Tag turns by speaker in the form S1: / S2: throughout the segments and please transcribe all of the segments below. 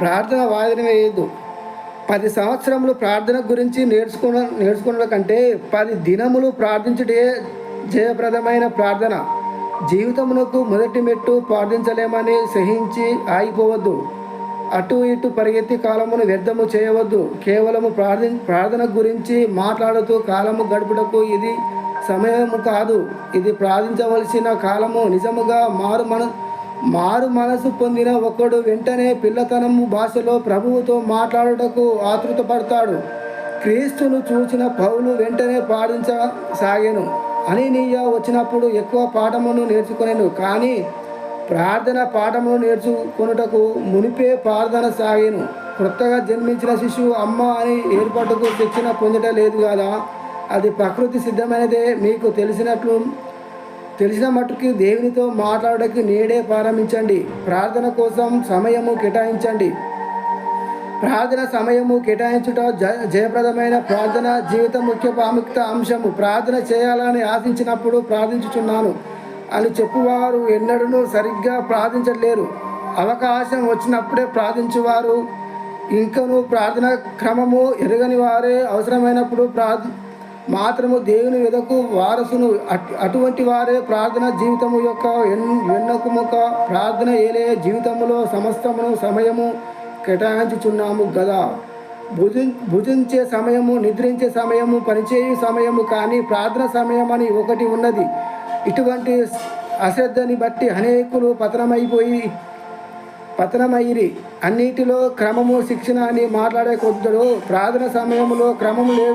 S1: ప్రార్థన వాయిదా వేయద్దు. పది సంవత్సరములు ప్రార్థన గురించి నేర్చుకున్న నేర్చుకున్న కంటే పది దినములు ప్రార్థించుటే జయప్రదమైన ప్రార్థన. జీవితమునకు మొదటి మెట్టు ప్రార్థించలేమని సహించి ఆగిపోవద్దు. అటు ఇటు పరిగెత్తి కాలమును వ్యర్థము చేయవద్దు. కేవలము ప్రార్థి ప్రార్థన గురించి మాట్లాడుతూ కాలము గడుపుటకు ఇది సమయము కాదు. ఇది ప్రార్థించవలసిన కాలము నిజముగా మారు మన మారు మనసు పొందిన ఒకడు వెంటనే పిల్లతనము భాషలో ప్రభువుతో మాట్లాడుటకు ఆతృతపడతాడు. క్రీస్తును చూసిన పౌలు వెంటనే పాడించసాగాను. అని నీయ వచ్చినప్పుడు ఎక్కువ పాఠమును నేర్చుకునేను. కానీ ప్రార్థన పాఠమును నేర్చుకొనుటకు మునిపే ప్రార్థన సాగాను. కొత్తగా జన్మించిన శిశువు అమ్మ అని ఏర్పాటుకు శిక్షణ పొందట లేదు కదా? అది ప్రకృతి సిద్ధమైనదే మీకు తెలిసినట్లు తెలిసిన మట్టుకు దేవునితో మాట్లాడడానికి నేడే ప్రారంభించండి. ప్రార్థన కోసం సమయము కేటాయించండి. ప్రార్థన సమయము కేటాయించుట జ జయప్రదమైన ప్రార్థన జీవిత ముఖ్య ప్రాముఖ్యత అంశము. ప్రార్థన చేయాలని ఆశించినప్పుడు ప్రార్థించుచున్నాను. అని చెప్పువారు ఎన్నడూ సరిగ్గా ప్రార్థించలేరు. అవకాశం వచ్చినప్పుడే ప్రార్థించేవారు. ఇంకను ప్రార్థన క్రమము ఎరగని వారే అవసరమైనప్పుడు ప్రార్థ మాత్రము దేవుని వెదకు వారసును. అటువంటి వారే ప్రార్థన జీవితము యొక్క ఎన్ వెన్నకుముక ప్రార్థన ఏలే జీవితములో సమస్తమును సమయము కేటాయించుచున్నాము గదా. భుజి భుజించే సమయము నిద్రించే సమయము పనిచేయు సమయము కానీ ప్రార్థన సమయం అని ఒకటి ఉన్నది. ఇటువంటి అశ్రద్ధని బట్టి అనేకులు పతనమైపోయి పతనమైరి. అన్నిటిలో క్రమము శిక్షణ అని మాట్లాడే కొద్దరు ప్రార్థన సమయంలో క్రమము లే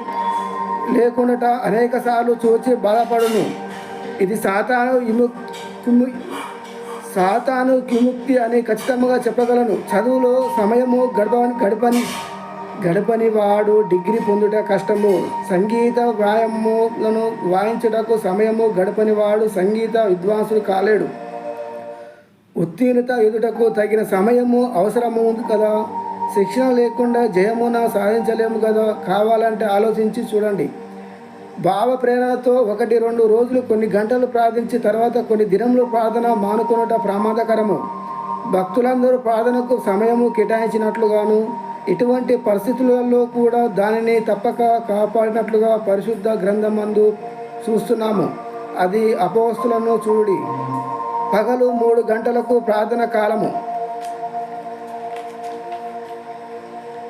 S1: లేకుండా అనేక సార్లు చూచి బాధపడును ఇది సాతాను విము సాతాను విముక్తి అని ఖచ్చితంగా చెప్పగలను. చదువులో సమయము గడపని గడపని గడపని వాడు డిగ్రీ పొందుట కష్టము. సంగీత వ్యాయామములను వాయించుటకు సమయము గడపని వాడు సంగీత విద్వాంసుడు కాలేడు. ఉత్తీర్ణత ఎదుటకు తగిన సమయము అవసరము ఉంది కదా? శిక్షణ లేకుండా జయమున సాధించలేము కదా? కావాలంటే ఆలోచించి చూడండి. భావ ప్రేరణతో ఒకటి రెండు రోజులు కొన్ని గంటలు ప్రార్థించి తర్వాత కొన్ని దినములు ప్రార్థన మానుకొనుట ప్రమాదకరము. భక్తులందరూ ప్రార్థనకు సమయము కేటాయించినట్లుగాను ఇటువంటి పరిస్థితులలో కూడా దానిని తప్పక కాపాడినట్లుగా పరిశుద్ధ గ్రంథమందు చూస్తున్నాము. అది అపవస్తులను చూడి పగలు మూడు గంటలకు ప్రార్థన కాలము.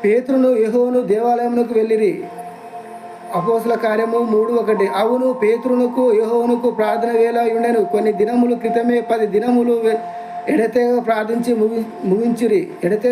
S1: పేతురును యహోను దేవాలయమునకు వెళ్ళిరి. అపోసుల కార్యము మూడు ఒకటి. అవును పేతురునకు యహోనుకు ప్రార్థన వేళ ఉండెను కొన్ని దినములు క్రితమే పది దినములు ఎడతెగ ప్రార్థించి ముగి ముగించిరి. ఎడతెగ